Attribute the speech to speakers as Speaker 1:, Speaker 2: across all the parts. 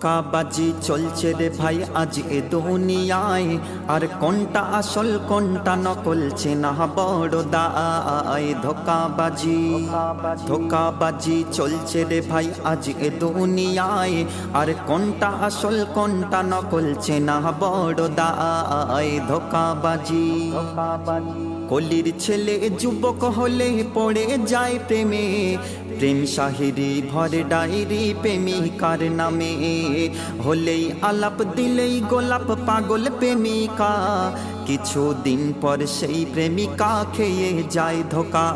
Speaker 1: ধোকাবাজি চলছে রে ভাই, আজ এ দুনিয়ায়। আর কোনটা আসল, কোনটা নকল, চেনা বড় দায়। ধোকাবাজি ধোকাবাজি চলছে রে ভাই, আজ এ দুনিয়ায়। আর কোনটা আসল, কোনটা নকল, চেনা বড় দায়। ধোকাবাজি কলির ছেলে যুবক হলে পড়ে যায় প্রেমে। প্রেম সাহিরি ভরে ডায়েরি প্রেমিকার নামে? হলেই আলাপ দিলেই গোলাপ পাগল প্রেমিকা। কিছু দিন পর সেই প্রেমিকা খেয়ে যায় ধোকা।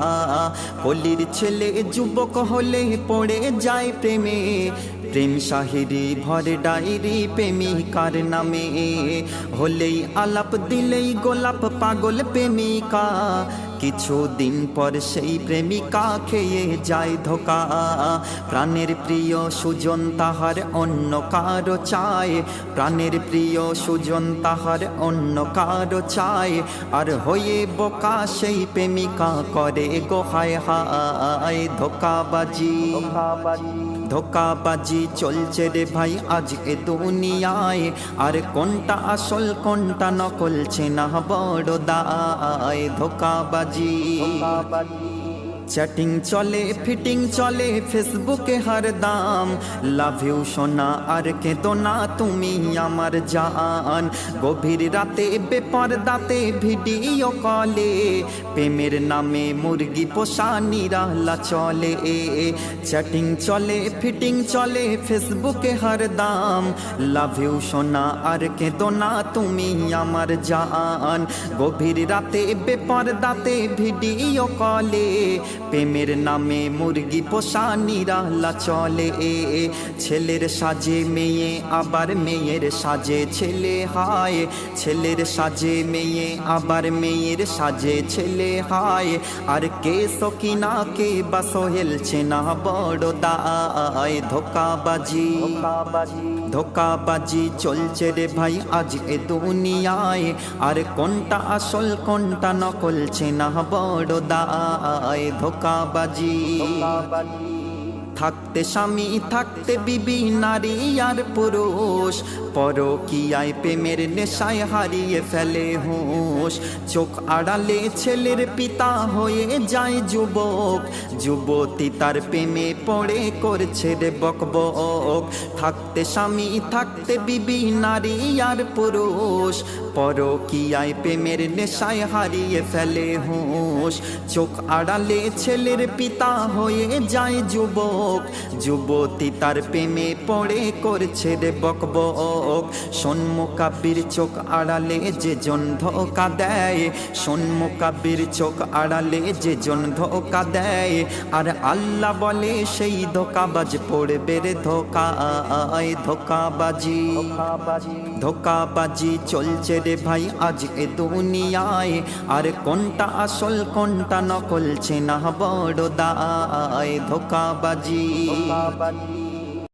Speaker 1: কলির ছেলে যুবক হলে পড়ে যায় প্রেমে। প্রেম সাহিরি ভরে ডায়েরি প্রেমিকার নামে? হলেই আলাপ দিলেই গোলাপ পাগল প্রেমিকা। কিছু দিন পর সেই প্রেমিকা খেয়ে যায় ধোকা। প্রাণের প্রিয় সুজন তাহার অন্য কারও চায়। প্রাণের প্রিয় সুজন তাহার অন্য কারও চায়। আর হয়ে বোকা সেই প্রেমিকা করে গোহায় হায় ধোকাবাজি। ধোকাবাজি। চলছে রে ভাই আজকে দুনিয়ায়। আর কোনটা আসল কোনটা নকল না বড় দায়। ধোকাবাজি। চ্যাটিং চলে ফিটিং চলে ফেসবুকে হার দাম। লাভ ইউ সোনা, আর কেঁদো না তুমি আমার জান। গভীর রাতে বেপর দাতে ভিডিও কলে প্রেমের নামে মুরগি পোষা, নিরালা চলে। চ্যাটিং চলে ফিটিং চলে ফেসবুকে হার দাম। লাভ ইউ সোনা, আর কেঁদো না তুমি আমার জান। গভীর রাতে বেপর দাতে ভিডিও কলে প্রেমের নামে মুরগি পোষা নিরালা চলে এ ছেলের সাজে মেয়ে আবার মেয়ের সাজে ছেলে হায় ছেলের সাজে মেয়ে আবার মেয়ের সাজে ছেলে হায় আর কে সকিনা কে বাস হেলছে না বড় দায় ধোকাবাজি ধোকাবাজি চলছে রে ভাই আজ এ দুনিয়ায় আর কোনটা আসল কোনটা নকল চেনা বড় দায় ধোকাবাজি থাকতে স্বামী, থাকতে বিবি, নারী আর পুরুষ। পর পরকিয়ায় প্রেমের নেশায় হারিয়ে ফেলে হুঁশ। চোখ আড়ালে ছেলের পিতা হয়ে যায় যুবক। যুবতী তার প্রেমে পড়ে করছে রে বক বক থাকতে স্বামী, থাকতে বিবি, নারী আর পুরুষ। পর পরকিয়ায় প্রেমের নেশায় হারিয়ে ফেলে হুঁশ। চোখ আড়ালে ছেলের পিতা হয়ে যায় যুবক। যুবতী তার প্রেমে পড়ে করছে রে বক বক সন্মুখাবির চোখ আড়ালে যে জন ধোকা দেয় সন্মুখাবির চোখ আড়ালে যে জন ধোকা দেয়। আর আল্লাহ বলে, সেই ধোকাবাজ পড়বে রে ধোকা আয় ধোকাবাজি ধোকাবাজি চলছে রে ভাই আজ এ দুনিয়ায়। আর কোনটা আসল, কোনটা নকল, চেনা বড় দায়, ধোকাবাজি। Bapak.